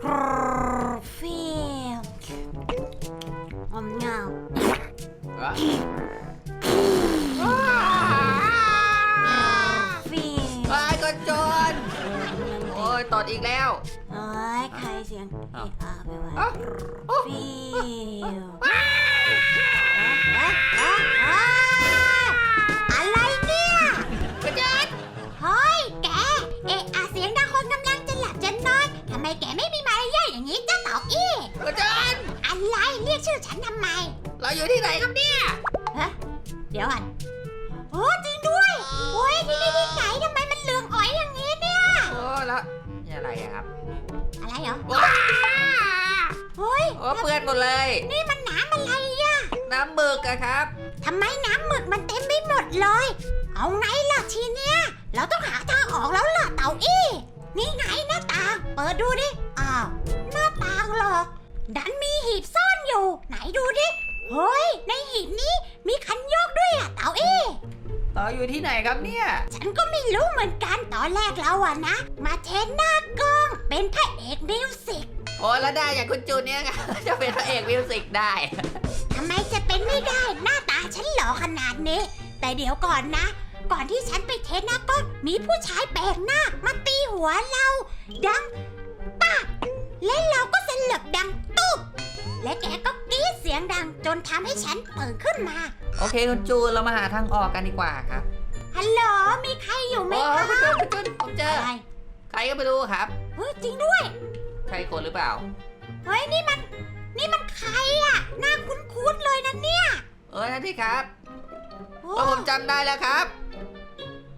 ฟิลอมเงาเอ้ยฟิลไอ้คนจน โอ้ยตดอีกแล้ว เอ้ยใครเสียงเอะอะไปวะอะฟิลอะไรเนี่ยคนจนเฮ้ยแก เอะอะเสียงดังคนกำลังจะหลับจะนอนทำไมแกไม่ รเรียกชื่อฉันทำไม เราอยู่ที่ไหนครับเนี่ยฮะ เดี๋ยวก่อนโอ้จริงด้วยโอ้ยที่นี่ที่ไหนทำไมมันเหลืองอ๋อยอย่างนี้เนี่ย โอ้แล้วนี่อะไรอะครับอะไรเหรอว้าเฮ้ยโอ้เปื้อนหมดเลย นี่มันน้ำอะไรอะน้ำหมึกอะครับทำไมน้ำหมึกมันเต็มไปหมดเลย เอาไงล่ะทีเนี้ย เราต้องหาทางออกแล้วล่ะเต่าอี้ นี่ไงหน้าต่าง เปิดดูดิ อ้าว หน้าต่างเหรอ ดันมีหีบซ่อนอยู่ ไหนดูดิ เฮ้ย ในหีบนี้มีคันโยกด้วยอะเต่าอี้เราอยู่ที่ไหนครับเนี่ย ฉันก็ไม่รู้เหมือนกันตอนแรกเราอะนะ มาเทนหน้ากล้อง เป็นพระเอกมิวสิกโอ้แล้วได้อย่างคุณจูนเนี่ยครับจะเป็นพระเอกมิวสิกได้ ทำไมจะเป็นไม่ได้หน้าตาฉันหล่อขนาดนี้ แต่เดี๋ยวก่อนนะ ก่อนที่ฉันไปเทสหน้ากล้องมีผู้ชายแปลกหน้ามาตีหัวเรา ดังป้าบ และเราก็สลบดังตุ๊บและแกก็กรี๊ดเสียงดังจนทำให้ฉันตื่นขึ้นมา โอเคคุณจูนเรามาหาทางออกกันดีกว่าครับฮัลโหลมีใครอยู่ไหมโอ้คะคุณจูนคุณจูนผมเจอ อะไรใครก็ไม่รู้ครับ เฮ้ยจริงด้วย ใช่คนหรือเปล่า เฮ้ยนี่มัน นี่มันใครอะหน้าคุ้นๆเลยนะเนี่ยเออนั่นที่ครับโอ้ว่าผมจำได้แล้วครับ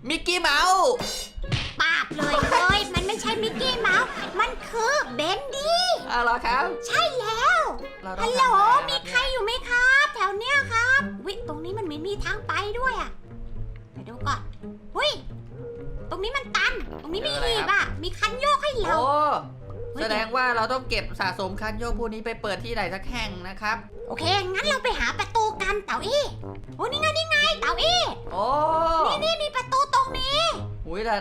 มิกกี้เมาส์ ปาบเลยเฮ้ยมันไม่ใช่มิกกี้เมาส์มันคือเบนดี้ อ้าวเหรอครับ ใช่แล้วเราต้อฮังลโหลทำอะไรมีบใครอยู่ไหมครับ แถวเนี้ยครับวิตรงนี้มันมีมีทางไปด้วยอะไปดูก่อนวิตรงนี้มันตัน ตรงนี้มีหีบอะมีคันโยกให้เรา โอ้เฮ้ย แสดงว่าเราต้องเก็บสะสมคันโยกพวกนี้ไปเปิดที่ไหนสักแห่งนะครับ โอเค งั้นเราไปหาประตูกันเต่าอี้โอ้นี่ไงนี่ไงเต่าอี้โอ้นี่นี่มีประตูตรงนี้ อุ้ยแต่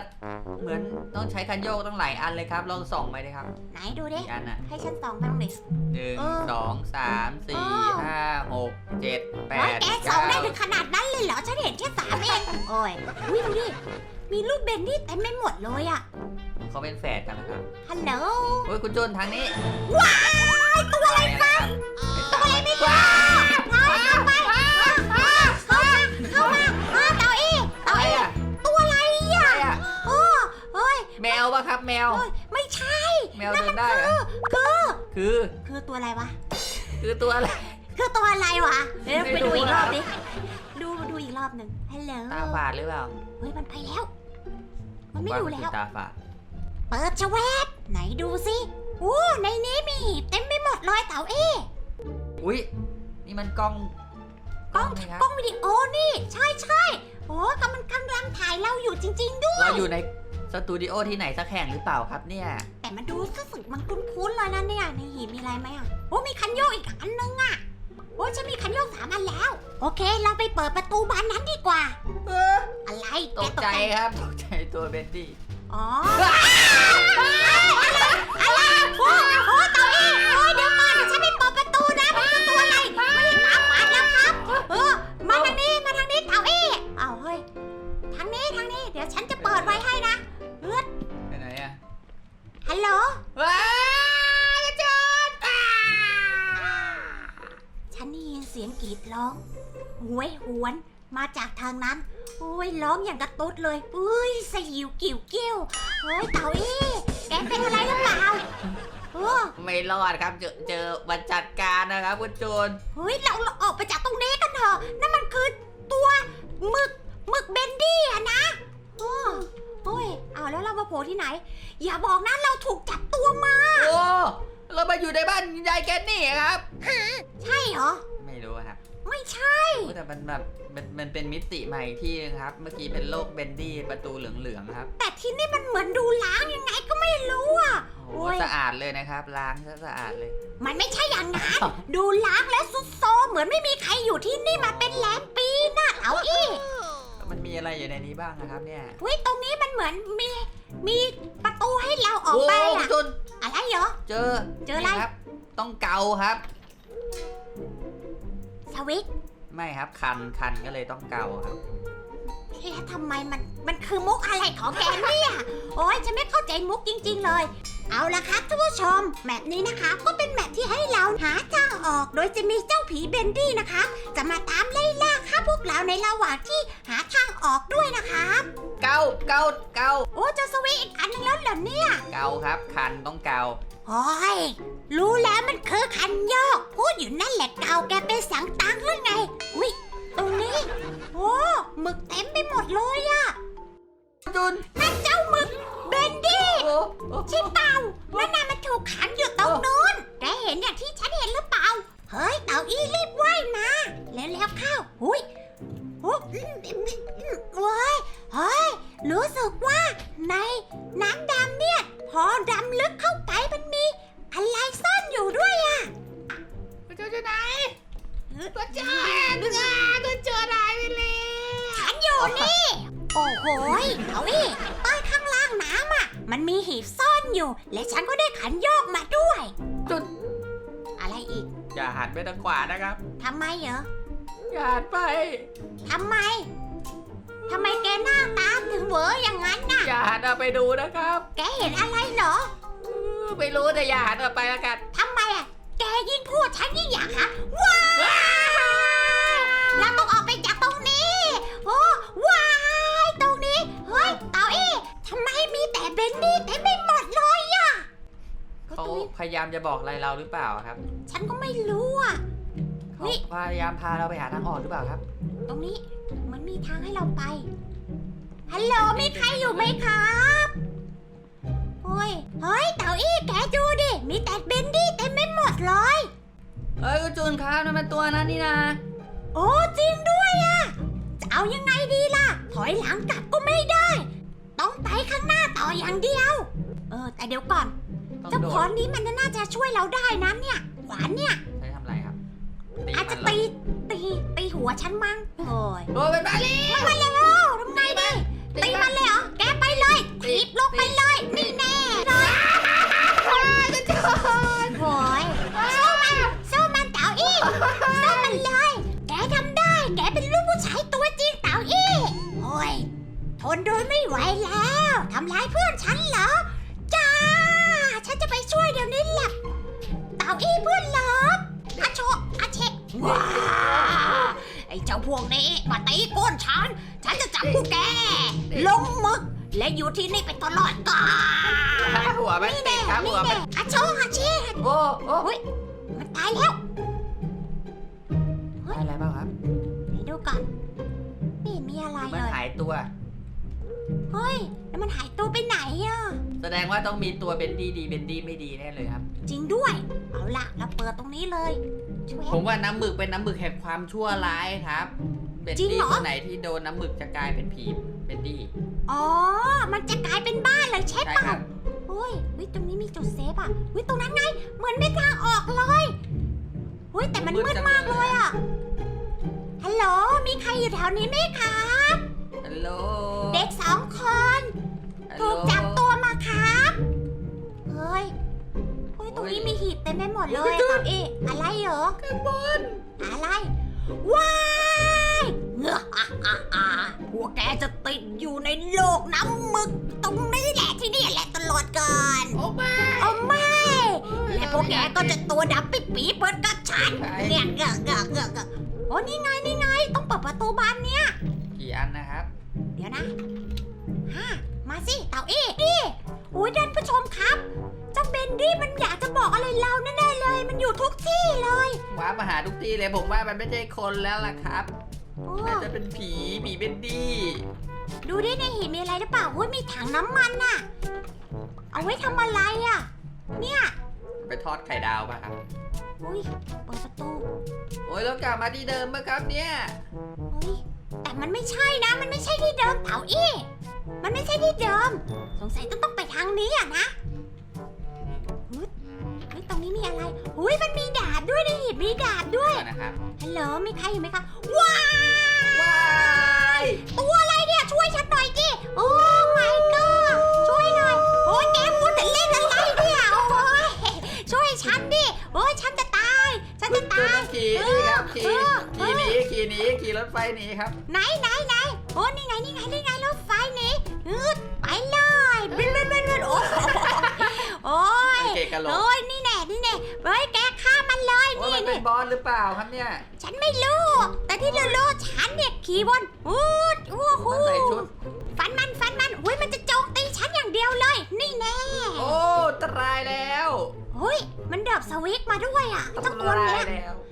เหมือนต้องใช้คันโยกต้องหลายอันเลยครับ ลองส่องไปเลยครับไหนดูดิ กี่อันอะให้ฉันส่องบ้างดิหนึ่งเออสองสามสี่เออ ห้าหกเจ็ดแปโอ้ยดแกส่องได้เก้าถึงขนาดนั้นเลยเหรอ ฉันเห็นแค่สามเอง โอ้ยอุ้ยดูดิ มีรูปเบนดี้เต็มไปหมดเลยอะเขาเป็นแฝดกันนะครับฮัลโหล โอ้ยคุณจุนทางนี้ว้ายตัวอะไรฟังตัวอะไรไม่ฟังเข้ แมวปะครับแมวเฮ้ยไม่ใช่แมวเดินได้เหรอคือ คือ คือตัวอะไรวะ คือตัวอะไร คือตัวอะไรวะเดี๋ยวไม่ไปรู้ดูอีกรอบอะดิ ดูดูอีกรอบหนึ่งฮัลโหลตาฝาดหรือเปล่า เฮ้ยมันไปแล้ว มันไม่ว่าอยู่คุณแล้จุวนตาฝาด เปิดชะแวบไหนดูสิโอ้ในนี้มีหีบเต็มไปหมดเลยเต่าเอ้อุ้ยนี่มันกล้องกล้องไหมครับกล้องวิดีโอนี่ ใช่ใช่โอ้กำลังกำลังถ่ายเราอยู่จริง ๆ ด้วย เราอยู่ใน สตูดิโอที่ไหนสักแห่งหรือเปล่าครับเนี่ย แต่มันดูรู้สึกมันคุ้นๆเลยนะเนี่ยในหีบมีอะไรไหมอะโอ้มีคันโยกอีกอันนึงอะโอ้ฉันมีคันโยกสามอันแล้ว โอเค เราไปเปิดประตูบานนั้นดีกว่า เอออะไรตแกกใจครับตกใจตัวเบนดี้อ๋ออะไรอะไรโอ้โอ้เต่ มาจากทางนั้น โอ้ยร้องอย่างกระตุ้ดเลยอุ้ยสยิวกิ่วเกี้ยวเฮ้ยเต่าอี้แกเป็นอะไรหรือเปล่าเออไม่รอดครับเจอเจอวันจัดการนะครับคุณจูนเฮ้ยเราเราออกไปจากตรงนี้กันเถอะนั่นมันคือตัวหมึกหมึกเบนดี้อะนะโอ้โอ้ยเอาแล้วเรามาโผล่ที่ไหน อย่าบอกนะเราถูกจับตัวมาโอ้เรามาอยู่ในบ้านยายแกนนี่ครับ ใช่เหรอ ไม่รู้ครับ ไม่ใช่ โอ้แต่มันแบบมันมันเป็นมิติใหม่ที่นึงครับ เมื่อกี้เป็นโลกเบนดี้ประตูเหลืองๆครับ แต่ที่นี่มันเหมือนดูล้างยังไงก็ไม่รู้อะโอ้โอ้โหยสะอาดเลยนะครับล้างซะสะอาดเลย มันไม่ใช่อย่างนั้น ดูล้างและสุดโซมเหมือนไม่มีใครอยู่ที่นี่มาเป็นแลมปีนะเอาอีกมันมีอะไรอยู่ในนี้บ้างนะครับเนี่ยเฮ้ยตรงนี้มันเหมือนมีมีประตูให้เราออกโอ้ไปคุณอะจูนอะไรเหรอเจเจอเจออะไร นี่ครับ ต้องเกาครับ สวิตช์ไม่ครับคันคันก็เลยต้องเกาครับแล้วทำไมมันมันคือมุกอะไรของแกเนี่ย โอ้ยฉันไม่เข้าใจมุกจริง ๆ เลย เอาละครับท่านผู้ชม แมปนี้นะคะ ก็เป็นแมปที่ให้เราหาทางออก โดยจะมีเจ้าผีเบนดี้นะคะ จะมาตามไล่ล่าฆ่าพวกเราในระหว่างที่หาทางออก เกาเกาโอ้เจะสวิตช์อีกอันนึงแล้วเหรอเนี่ยเกาครับ คันต้องเกา โอ้ยรู้แล้วมันคือคันโยกพูดอยู่นั่นแหละเกาแกเป็นสังตังหรือไง อุ้ยตรงนี้โอ้หมึกเต็มไปหมดเลยอะจุนนั่นเจ้าหมึกเบนดี้โอ้โอ้ ใช่เปล่านั่นน่ะมันถูกขังอยู่ตรงนู้นแกเห็นอย่างที่ฉันเห็นหรือเปล่า เฮ้ยเต่าอี้รีบว่ายมาแล้วแล้วเข้าหุย โอ้อืมอืมอืมเว้ยเฮ้ย รู้สึกว่าในน้ำดำเนี่ย พอดำลึกเข้าไปมันมีอะไรซ่อนอยู่ด้วยอะเจ้าอยู่ไหนก็เจอก็เจออะไรไปเลยฉันอยู่นี่ โอ้โหยเอาอีใต้ข้างล่างน้ำอะ มันมีหีบซ่อนอยู่ และฉันก็ได้ขันโยกมาด้วย จุนอะไรอีก อย่าหันไปทางขวานะครับทำไมเหรอ อย่าหันไป ทำไม ทำไมแกหน้าตาถึงเหวออย่างนั้นน่ะ อย่าหันเอาไปดูนะครับแกเห็นอะไรเหรอไม่รู้แต่อย่าหันเอาไปแล้วกันทำไมอะ แกยิ่งพูดฉันยิ่งอยากหาว้ายเราต้องออกไปจากตรงนี้ โอ้ว้าย ตรงนี้ เฮ้ย เต่าอี้ทำไมมีแต่เบนดี้เต็มไปหมดเลยอะก็เขาตรงนี้พยายามจะบอกอะไรเราหรือเปล่าครับ ฉันก็ไม่รู้อะ เขานี่ พยายามพาเราไปหาทางออกหรือเปล่าครับ ตรงนี้มันมีทางให้เราไป ฮัลโหลมีใครอยู่ไหมครับโอ้ย เฮ้ย เต่าอี้แกดูดิ มีแต่เบนดี้เต็มไปหมดเลย เอ้ยคุณจูนครับนั่นมันตัวนั้นนี่นะโอ้จริงด้วยอะจะเอายังไงดีล่ะ ถอยหลังกลับก็ไม่ได้ ต้องไปข้างหน้าต่ออย่างเดียว เออ แต่เดี๋ยวก่อน ต้องเจ้าโดขอนนนี้มันน่าจะช่วยเราได้นะเนี่ย ขวานเนี่ย อาจจะมันเหรตีตีตีหัวฉันมั้งโอ้ยโอ้ยเป็นบาลีมาแล้วทำไงดีตีมันเลยเหรอแกไปเลยถีบลงไปเลยนี่แน่เลยโอ้ยสู้มันสู้มันเต่าอี้สู้มันเลย แกทำได้ แกเป็นลูกผู้ชายตัวจริงเต่าอี้โอ้ยทนโดนไม่ไหวแล้วทำร้ายเพื่อนฉันเหรอจ้าฉันจะไปช่วยเดี๋ยวนี้แหละเต่าอี้เพื่อน ว้าไอ้เจ้าพวกนี้มาตีก้นฉัน ฉันจะจับพวกแก ลงหมึก และอยู่ที่นี่ไปตลอดกาลหัวมันติดครับหัวมันอาโชอาเชะโอ้โอ้มันตายแล้วได้อะไรบ้างครับไหนดูก่อนไม่เห็นมีอะไรมันเลยหายตัว เฮ้ย แล้วมันหายตัวไปไหนอะ แสดงว่าต้องมีตัวเบนดี้ดีเบนดี้ไม่ดีแน่เลยครับ จริงด้วย เอาละเราเปิดตรงนี้เลยช่วย ผมว่าน้ำหมึกเป็นน้ำหมึกแห่งความชั่วร้ายครับเบนจริงดี้เหรอ ตัวไหนที่โดนน้ำหมึกจะกลายเป็นผีเบนดี้อ๋อ มันจะกลายเป็นบ้านเลยใช่ใช่เปล่าครับโอ้ยเฮ้ยตรงนี้มีจุดเซฟอะเฮ้ยตรงนั้นไง เหมือนเป็นทางออกเลยเฮ้ยแต่มันมืดมากเลยอะฮัลโหลมีใครอยู่แถวนี้ไหมครับฮัลโหล เด็กสองคนฮัลโหลถูกจับตัวมาครับ เฮ้ยเฮ้ยตรงนี้มีหีบเต็มไปหมดเลยอะครับเอะอะไรเหรอข้างบนอะไร ว้ายเงอะอะอะอะพวกแกจะติดอยู่ในโลกน้ำหมึก ตรงนี้แหละที่นี่แหละตลอดกาลโอ้ไม่เอาไม่ และพวกแกก็จะตัวดำปิดปีเปิดกับฉันใช่เนี่ยเงอะเงอะเงอะเงอะโอ้นี่ไงนี่ไง ต้องเปิดประตูบานเนี่ยกี่อันนะครับ เดี๋ยวนะฮ่ามาสิเต่าเอ้นี่อุ้ยท่านผู้ชมครับ เจ้าเบนดี้มันอยากจะบอกอะไรเราแน่ๆเลย มันอยู่ทุกที่เลยว้ามาหาทุกที่เลยผมว่ามันไม่ใช่คนแล้วล่ะครับโอ้น่าจะเป็นผีผีเบนดี้ดูดิในหีบมีอะไรหรือเปล่าอุ้ยมีถังน้ำมันน่ะ เอาไว้ทำอะไรอะ เนี่ย ไปทอดไข่ดาวป่ะครับอุ้ยเปิดประตูโอ้ยเรากลับมาที่เดิมไหมครับเนี่ย อุ้ย แต่มันไม่ใช่นะ มันไม่ใช่ที่เดิมเต่าอี้มันไม่ใช่ที่เดิม สงสัยต้องต้องไปทางนี้อะนะอุ๊ยเฮ้ยตรงนี้มีอะไรอุ้ยมันมีดาบด้วยในหีบมีดาบด้วย ก่อนนะครับฮัลโหลมีใครอยู่ไหมคะ ว้ายว้าย ตัวอะไร รถไฟหนีครับ ไหนไหนไหนโอ้นี่ไงนี่ไงนี่ไงรถไฟนี่อืดไปเลยบินบินบินบินโอ้โหโอ้ยเกะกะโหลก โอ้ยนี่แน่นี่แน่เฮ้ยแกฆ่ามันเลยว่านี่มันเป็นี่นบอสหรือเปล่าครับเนี่ย ฉันไม่รู้ แต่ที่รู้ๆฉันเนี่ยขี่บนอูดโอ้โหมันใส่ชุด ฟันมันฟันมันอุ้ยมันจะโจมตีฉันอย่างเดียวเลย นี่แน่โอ้ตรายแล้วเฮ้ยมันดับสวิกมาด้วยอะตเจ้าตัวราเนี้ยยแล้วเออ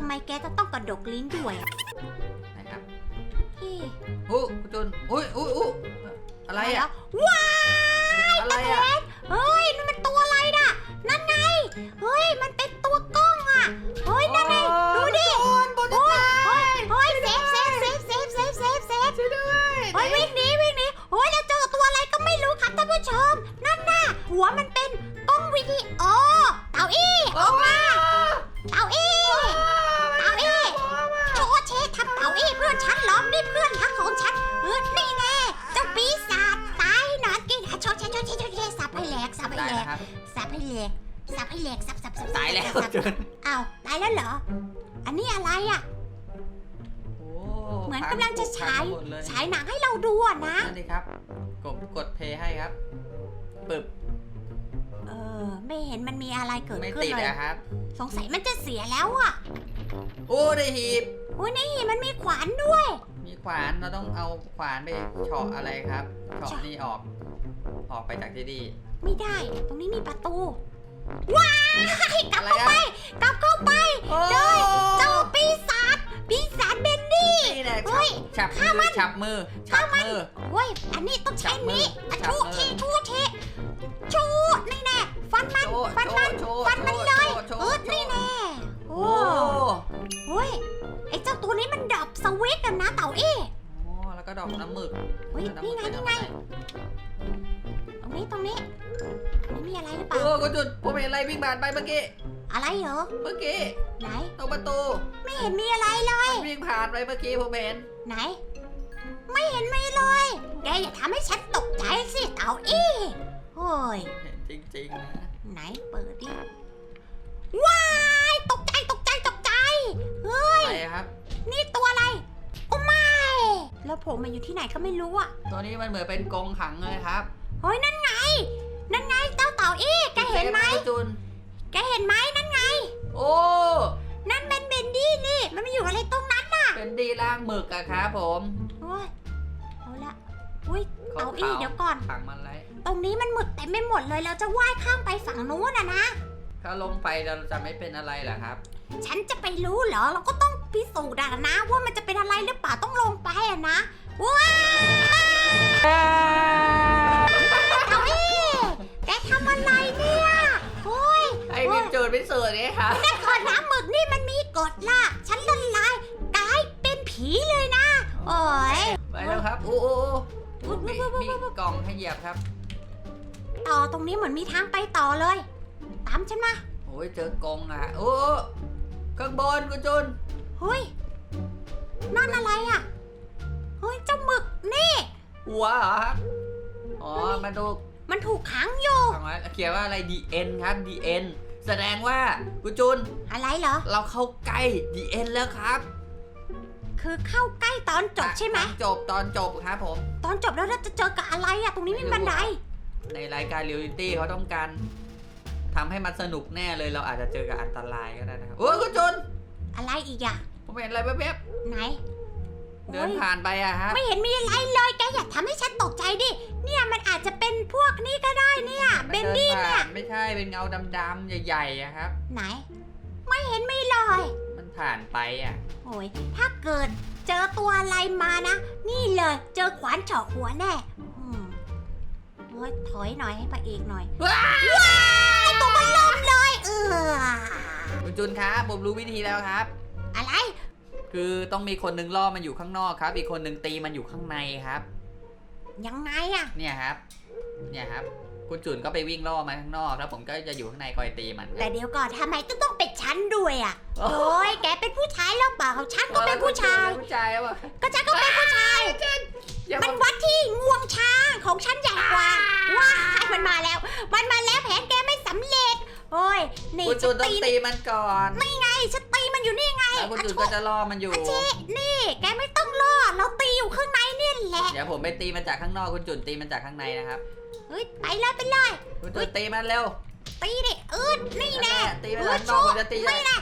ทำไมแกจะต้องกระดกลิ้นด้วยอะนะครับพี่อู้คุณจุนอุ้ยอุ้ยอุ้ยอะไรอะว้ายอะไรอะเฮ้ยนั่นมันตัวอะไรน่ะ นั่นไง เฮ้ย มันเป็นตัวกล้อง ลกสับสับสับตายแล้วสับจุนอ้าวตายแล้วเหรอ อันนี้อะไรอะโอ้เหมือนกำลังจะฉาย พังหมดเลยฉายหนังให้เราดูอะนะ นั่นดิครับกดกดเพย์ให้ครับปึบเออ ไม่เห็นมันมีอะไรเกิดไม่ขึ้นติดเลยอะครับ สงสัยมันจะเสียแล้วอะโอ้ได้หีบ โอ้ยนี่มันมีขวานด้วย มีขวานเราต้องเอาขวานไปเฉาะอะไรครับเฉาะนี่ออก ออกไปจากที่นี่ไม่ได้ ตรงนี้มีประตู ว้ายกลับอะไรเข้าไปอะกลับเข้าไปโอ้เจ้าเจ้าปีศาจปีศาจเบนดี้นี่แหละเฮ้ย ฉับมือฉับมือฉับมือโอ้ย อันนี้ต้องใช้จับมือนี้อะจับชูมือเทชูเทชูนี่แน่ฟันมันโชว์ฟันมันโชว์ฟันมันโชว์เลยโชว์เออโชว์นี่แน่โอ้โอ้เฮ้ยไอ้เจ้าตัวนี้มันดับสวิตช์กันนะเต่าเอ้โอ้แล้วก็ดอกน้ำหมึกเฮ้ยแล้วนี่ไงำหมึนี่กไงปทำอะ รตรงนี้ตรงนี้ไม่มีอะไรหรือเปโอ้ล่าคุณจุดผมเห็นอะไรวิ่งผ่านไปเมื่อกี้ อะไรเหรอ เมื่อกี้ไหน ตรงประตูไม่เห็นมีอะไรเลย มันวิ่งผ่านไปเมื่อกี้ผมเห็นไหน ไม่เห็นมีเลย แกอย่าทำให้ฉันตกใจสิเต่าเอ้โอ้ย เห็นจริงๆนะไหนเปิดดิ ว้ายตกใจตกใจตกใจ เฮ้ย อะไรครับ นี่ตัวอะไร โอ้ไม่ แล้วผมมาอยู่ที่ไหนก็ไม่รู้อะตัวนี้มันเหมือนเป็นกรงขังเลยครับ เฮ้ยนั่นไง นั่นไงเจ้าเต่าเอ้แกเห็นไหมคุณจุนแกเห็นไหมนั่นไง โอ้ นั่นเป็นเบนดี้นี่ มันมาอยู่อะไรตรงนั้นน่ะ เป็นดีล่างหมึกอะครับผมโอ้ยเอาละอุ้ยเขาเต่าอี้ขาวเดี๋ยวก่อน ขังมันไว้ตรงนี้มันหมึกเต็มไปหมดเลยเราจะว่ายข้ามไปฝั่งนู้นนะนะ ถ้าลงไปเราจะไม่เป็นอะไรเหรอครับ ฉันจะไปรู้เหรอ เราก็ต้องพิสูจน์อะนะ ว่ามันจะเป็นอะไรหรือเปล่าต้องลงไปอะนะว้าว อ้วินจูนพิสูจน์นี่ครับแต่ขอน้ำหมึกนี่มันมีกฎล่ะ ฉันละลายกลายเป็นผีเลยนะ โอ้ย ไปแล้วครับ โอ้โอ้โอ้อุ๊ยมีอุ๊ยอุ๊ยอุ๊ยมีกล่องให้เหยียบครับ ต่อตรงนี้เหมือนมีทางไปต่อเลย ตามฉันมาโอ้ยเจอกรงอะ โอ้ข้างบนคุณจุนเฮ้ยนั่นอะไรอะเฮ้ยเจ้าหมึกนี่หัวเหรอครับอ๋อมาดูมันถูกขังอยู่ฟังไว้เขียนว่าอะไร DN ครับ DN แสดงว่าคุณจุนอะไรเหรอ เราเข้าใกล้ DN แล้วครับคือเข้าใกล้ตอนจบใช่ไหม ตอนจบตอนจบครับผม ตอนจบแล้วเราจะเจอกับอะไรอะตรงนี้มีบันได ในรายการเรียลลิตี้เขาต้องการทำให้มันสนุกแน่เลยเราอาจจะเจอกับอันตรายก็ได้นะครับโอ้ยคุณจุนอะไรอีกอะผมเห็นอะไรแวบไหนๆ เดินโอ้ยผ่านไปอะครับไม่เห็นมีอะไรเลยแกอย่าทำให้ฉันตกใจดิ เนี่ยมันอาจจะเป็นพวกนี้ก็ได้เนี่ย เบนดี้เนี่ย ไม่ใช่เป็นเงาดำๆใหญ่ๆอะครับ ไหน ไม่เห็นมีเลย มันผ่านไปอะโอ้ยถ้าเกิดเจอตัวอะไรมานะ นี่เลยเจอขวานเฉาะหัวแน่อืมโอ้ยถอยหน่อยให้พระเอกหน่อย ว้าว้ายตัวมันลมเลย เออคุณจุนครับผมรู้วิธีแล้วครับ อะไร คือต้องมีคนหนึงล่อมันอยู่ข้างนอกครับ อีกคนหนึงตีมันอยู่ข้างในครับ ยังไงอะเนี่ยครับ เนี่ยครับ คุณจุนก็ไปวิ่งล่อมาข้างนอกแล้วผมก็จะอยู่ข้างในคอยตีมันคแต่รับเดี๋ยวก่อนทำไมต้องต้องเป็นฉันด้วยอะโอ้โอ้ยแกเป็นผู้ชายแล้วเปล่าฉันก็เป็นผู้ชายเป็นผู้ชายว่ะก็ฉันก็เป็นผู้ชาย อย่ามันมาวัดที่งวงช้างของฉันใหญ่กว่า ว้ายมันมาแล้ว มันมาแล้วแผนแกไม่สำเร็จ โอ้ย นี่คุณฉัจุนนต้องตีตีมันก่อนไงฉันตี มันมันอยู่นี่ไงแล้วคุณอะจุนโชก็จะล่อมันอยู่อาชินี่ แกไม่ต้องรอเราตีอยู่ข้างในนี่แหละ เดี๋ยวผมไปตีมันจากข้างนอกคุณจุนตีมันจากข้างในนะครับเฮ้ยไปเลยไปเลย คุณจุนตีมันเร็วตีดิอืดนี่แน่ตีมันจากข้างนอกผมจะตีไม่แน่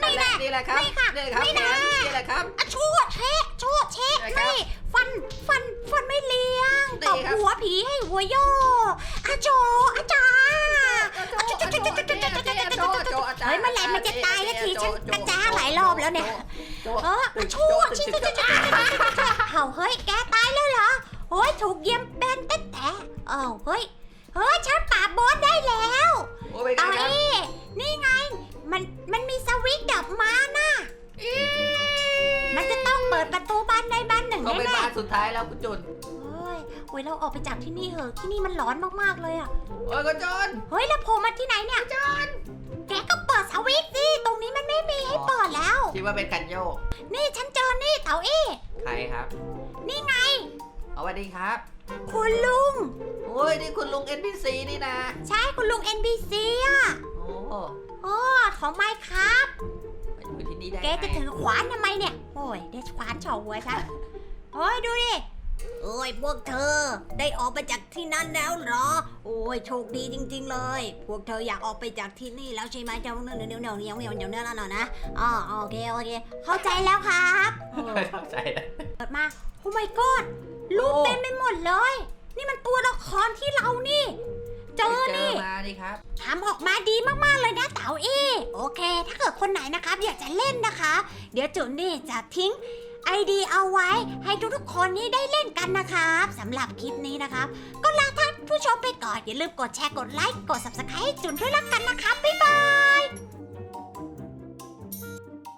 ไม่แน่นี่แหละครับไม่ค่ะนี่แหละครับไม่แน่นี่แหละครับอะชั่วเชะชั่วเชะอะไรครับนี่ฟันฟันฟันไม่เลี้ยงดีตบครับหัวผีให้หัวโยอาโจอาจา เฮ้ยเมื่อไหร่มันจะตายสักทีฉันกระจ้าหลายรอบแล้วเนี่ยเอออะชั่วชิชิชิชิเฮ้าเฮ้ยแกตายแล้วเหรอโอ้ยถูกเยี่ยมเป็นแต่แต่เอ้าเฮ้ยเฮ้ยฉันปราบบสได้แล้วโอ้ยไปกัเอานครับเอ้นี่ไงมันมันมีสวิตช์ดับมาน่ะมันจะต้องเปิดประตูบ้านได้บ้านหนึ่งก็เป็นแน่บ้านสุดท้ายแล้วคุณจุนๆเฮ้ ยโอ้ยเราออกไปจากที่นี่เหอะที่นี่มันร้อนมากๆเลยอะ โอ้ยคุณจุนเฮ้ยแล้วโผล่มาที่ไหนเนี่ยจอนแกก็เปิดสวิตช์สิตรงนี้มันไม่มีให้เปิดแล้ว คิดว่าเป็นกันโยกนี่ฉันเจอนี่เต๋าเอ้ใครครับนี่ไง เอาสวัสดีครับคุณลุง โอ้ยนี่คุณลุง NPC นี่นะใช่คุณลุง NBC อะโอ้โอ้ของไมค์ครับ มาอยู่ที่นี่ได้แกจะไงถือขวานทำไมเนี่ย โอ้ยได้ขวานเฉาหัวฉัน โอ้ยดูดิ โอ้ยพวกเธอได้ออกไปจากที่นั่นแล้วเหรอ โอ้ยโชคดีจริง ๆ เลย พวกเธออยากออกไปจากที่นี่แล้วใช่ไหมเดี๋ยเดี๋ยเดี๋ยเดี๋ยเดี๋ยเดี๋ยเดี๋ยเดี๋ยวแล้วนะอ๋อโอเคโอเค เข้าใจแล้วครับเข้าใจเลยเปิดมาโอ้ my god รูปเต็มไปหมดเลย นี่มันตัวละครที่เรานี่เจอนี่มานี่ครับทำออกมาดีมากๆเลยนะเต๋าเอโอเค ถ้าเกิดคนไหนนะครับ อยากจะเล่นนะคะ เดี๋ยวจุนนี่จะทิ้ง ไอดีเอาไว้ให้ทุกๆคนนี้ได้เล่นกันนะครับสำหรับคลิปนี้นะครับ ก็ลาท่านผู้ชมไปก่อน อย่าลืมกดแชร์กดไลค์กด subscribe ให้จุนด้วยละกันนะครับ บ๊ายบาย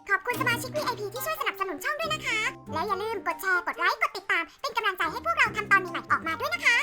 ขอบคุณสมาชิก VIP ที่ช่วยสนับสนุนช่องด้วยนะคะ และอย่าลืมกดแชร์ กดไลค์ กดติดตาม เป็นกำลังใจให้พวกเราทำตอนใหม่ๆออกมาด้วยนะคะ